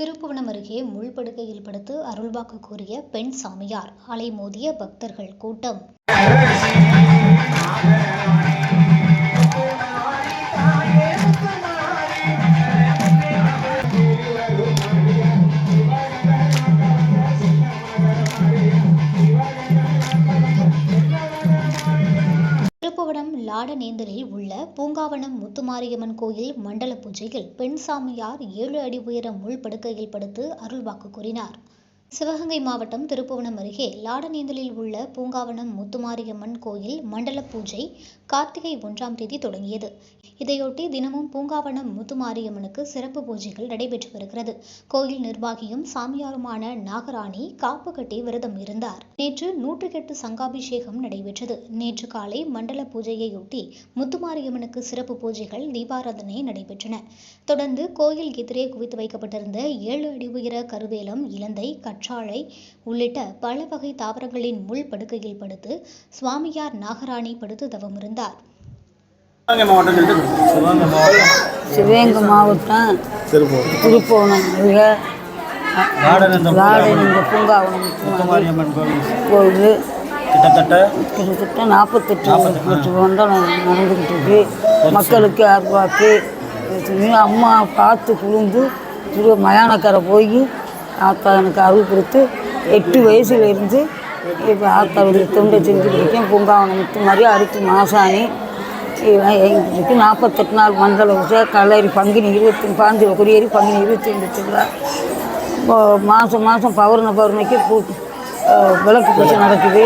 திருப்புவனம் அருகே முள்படுக்கையில் படுத்து அருள்வாக்கு கூறிய பெண் சாமியார். அலைமோதிய பக்தர்கள் கூட்டம். திருப்புவனம் லாடநேந்தலில் உள்ள பூங்காவனம் முத்துமாரியம்மன் கோயில் மண்டல பூஜையில் பெண் சாமியார் ஏழு அடி உயர முள் படுக்கையில் படுத்து அருள்வாக்கு கூறினார். சிவகங்கை மாவட்டம் திருப்புவனம் அருகே லாடநேந்தலில் உள்ள பூங்காவனம் முத்துமாரியம்மன் கோயில் மண்டல பூஜை கார்த்திகை ஒன்றாம் தேதி தொடங்கியது. இதையொட்டி தினமும் பூங்காவனம் முத்துமாரியம்மனுக்கு சிறப்பு பூஜைகள் நடைபெற்று வருகிறது. கோயில் நிர்வாகியும் சாமியாருமான நாகராணி காப்பு கட்டி விரதம் இருந்தார். நேற்று நூற்றுக்கெட்டு சங்காபிஷேகம் நடைபெற்றது. நேற்று காலை மண்டல பூஜையையொட்டி முத்துமாரியம்மனுக்கு சிறப்பு பூஜைகள் தீபாராதனை நடைபெற்றன. தொடர்ந்து கோயில் எதிரே குவித்து வைக்கப்பட்டிருந்த ஏழு அடி உயர கருவேலம் இலந்தை கற்றாழை உள்ளிட்ட பல வகை தாவரங்களின் முள் படுக்கையில் படுத்து சுவாமியார் நாகராணி படுத்து தவமிருந்தார். சிவகங்கை மாவட்டம் திருப்போணம் பூங்காவனம் கோவில். கிட்டத்தட்ட கிட்டத்தட்ட நாற்பத்தெட்டு வருடம் நடந்துக்கிட்டு இருக்கு. மக்களுக்கு அருவாக்கு அம்மா பார்த்து குளிர்ந்து திரு மயானக்கரை போய் ஆத்தா எனக்கு அருள் கொடுத்து எட்டு வயசுலேருந்து இப்போ ஆத்தாவுடைய தொண்டை செஞ்சுட்டு இருக்கேன். பூங்காவனம் முத்து மாதிரி அடுத்து மாசாணி எங்களுக்கு நாற்பத்தெட்டு நாள் மண்டல பூஜை கல்லறி பங்குனி இருபத்தி பாஞ்சு குடியேறி பங்குனி இருபத்தி ரெண்டு திருவிழா. மாதம் மாதம் பௌர்ண பௌர்ணமிக்கு பூ விளக்கு பூஜை நடக்குது.